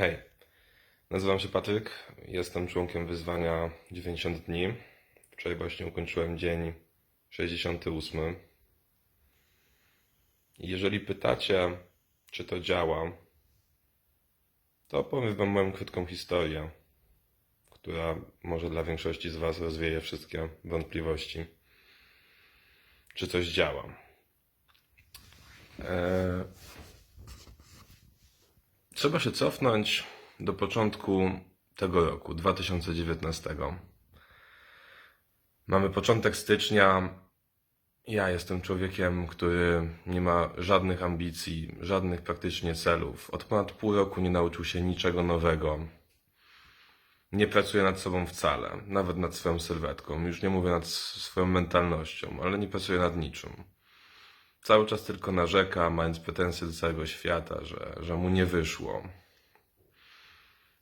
Hej, nazywam się Patryk, jestem członkiem wyzwania 90 dni. Wczoraj właśnie ukończyłem dzień 68. I Jeżeli pytacie, czy to działa, to opowiem Wam moją krótką historię, która może dla większości z Was rozwieje wszystkie wątpliwości, czy coś działa. Eee, Trzeba się cofnąć do początku tego roku, 2019. Mamy początek stycznia. Ja jestem człowiekiem, który nie ma żadnych ambicji, żadnych praktycznie celów. Od ponad pół roku nie nauczył się niczego nowego. Nie pracuje nad sobą wcale, nawet nad swoją sylwetką. Już nie mówię nad swoją mentalnością, ale nie pracuje nad niczym. Cały czas tylko narzeka, mając pretensje do całego świata, że, że mu nie wyszło.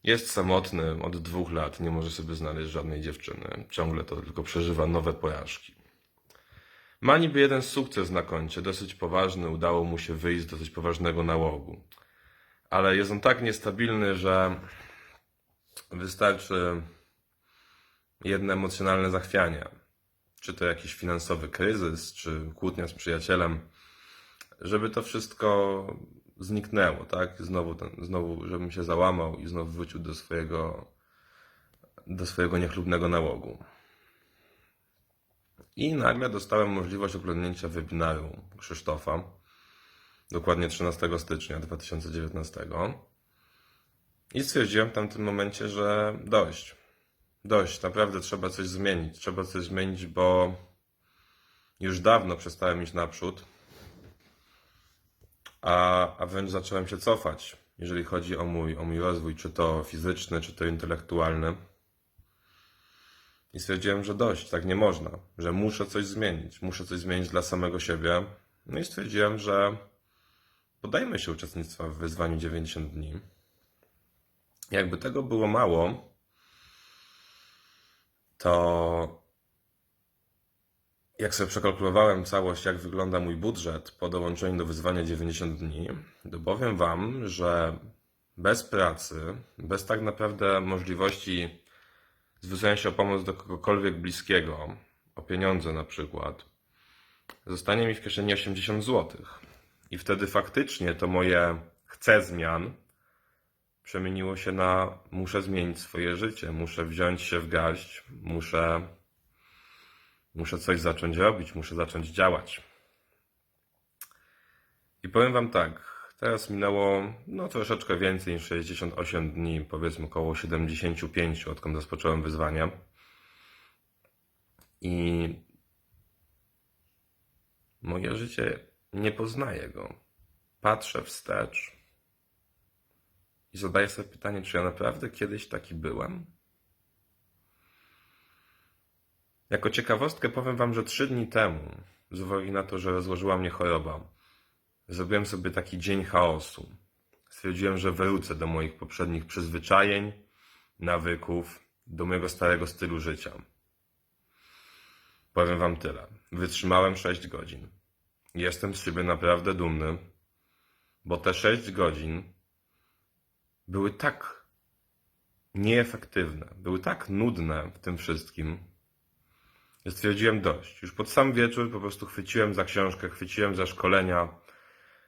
Jest samotny od dwóch lat, nie może sobie znaleźć żadnej dziewczyny. Ciągle to tylko przeżywa nowe porażki. Ma niby jeden sukces na koncie, dosyć poważny, udało mu się wyjść z dosyć poważnego nałogu. Ale jest on tak niestabilny, że wystarczy jedno emocjonalne zachwianie. Czy to jakiś finansowy kryzys, czy kłótnia z przyjacielem, żeby to wszystko zniknęło, tak? Znowu, ten, znowu, żebym się załamał i znowu wrócił do swojego, do swojego niechlubnego nałogu. I nagle dostałem możliwość oglądnięcia webinaru Krzysztofa, dokładnie 13 stycznia 2019. I stwierdziłem w tamtym momencie, że dość. Dość, naprawdę trzeba coś zmienić. Trzeba coś zmienić, bo już dawno przestałem iść naprzód, a, a wręcz zacząłem się cofać, jeżeli chodzi o mój, o mój rozwój, czy to fizyczny, czy to intelektualny. I stwierdziłem, że dość, tak nie można, że muszę coś zmienić, muszę coś zmienić dla samego siebie. No i stwierdziłem, że podajmy się uczestnictwa w wyzwaniu 90 dni. Jakby tego było mało, to jak sobie przekalkulowałem całość, jak wygląda mój budżet po dołączeniu do wyzwania 90 dni, to powiem Wam, że bez pracy, bez tak naprawdę możliwości zwrócenia się o pomoc do kogokolwiek bliskiego, o pieniądze na przykład, zostanie mi w kieszeni 80 zł. I wtedy faktycznie to moje chcę zmian przemieniło się na muszę zmienić swoje życie, muszę wziąć się w garść, muszę, muszę coś zacząć robić, muszę zacząć działać. I powiem Wam tak, teraz minęło no troszeczkę więcej niż 68 dni, powiedzmy około 75, odkąd rozpocząłem wyzwanie. I moje życie nie poznaje go. Patrzę wstecz i zadaję sobie pytanie, czy ja naprawdę kiedyś taki byłem? Jako ciekawostkę powiem Wam, że trzy dni temu, z uwagi na to, że rozłożyła mnie choroba, zrobiłem sobie taki dzień chaosu. Stwierdziłem, że wrócę do moich poprzednich przyzwyczajeń, nawyków, do mojego starego stylu życia. Powiem Wam tyle. Wytrzymałem 6 godzin. Jestem z siebie naprawdę dumny, bo te 6 godzin były tak nieefektywne, były tak nudne w tym wszystkim, stwierdziłem dość. Już pod sam wieczór po prostu chwyciłem za książkę, chwyciłem za szkolenia,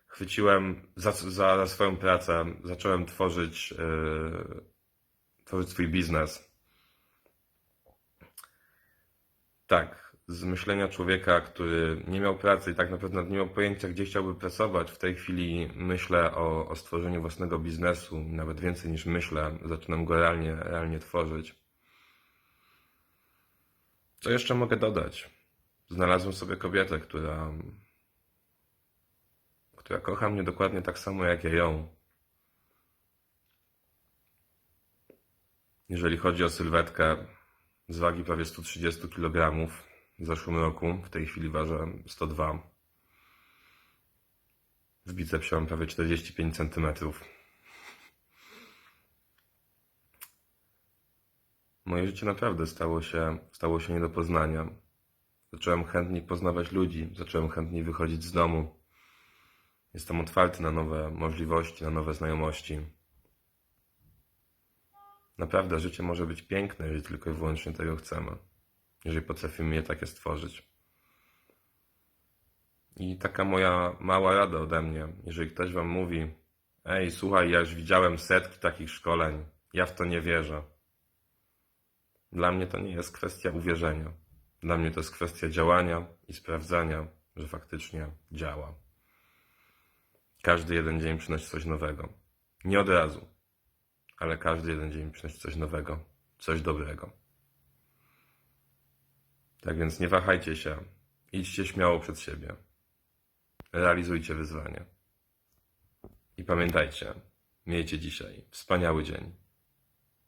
chwyciłem za, za, za swoją pracę, zacząłem tworzyć, yy, tworzyć swój biznes. Tak, z myślenia człowieka, który nie miał pracy i tak naprawdę nie miał pojęcia, gdzie chciałby pracować, w tej chwili myślę o, o stworzeniu własnego biznesu, nawet więcej niż myślę, zaczynam go realnie, realnie tworzyć. Co jeszcze mogę dodać? Znalazłem sobie kobietę, która, która kocha mnie dokładnie tak samo jak ja ją. Jeżeli chodzi o sylwetkę, z wagi prawie 130 kg w zeszłym roku, w tej chwili ważę 102. W bicepsie mam prawie 45 cm. Moje życie naprawdę stało się, stało się nie do poznania. Zacząłem chętniej poznawać ludzi, zacząłem chętniej wychodzić z domu. Jestem otwarty na nowe możliwości, na nowe znajomości. Naprawdę życie może być piękne, jeżeli tylko i wyłącznie tego chcemy. Jeżeli potrafimy je takie stworzyć. I taka moja mała rada ode mnie, jeżeli ktoś wam mówi, ej, słuchaj, ja już widziałem setki takich szkoleń, ja w to nie wierzę. Dla mnie to nie jest kwestia uwierzenia. Dla mnie to jest kwestia działania i sprawdzania, że faktycznie działa. Każdy jeden dzień przynosi coś nowego. Nie od razu, ale każdy jeden dzień przynosi coś nowego, coś dobrego. Tak więc nie wahajcie się, idźcie śmiało przed siebie. Realizujcie wyzwanie. I pamiętajcie, miejcie dzisiaj wspaniały dzień.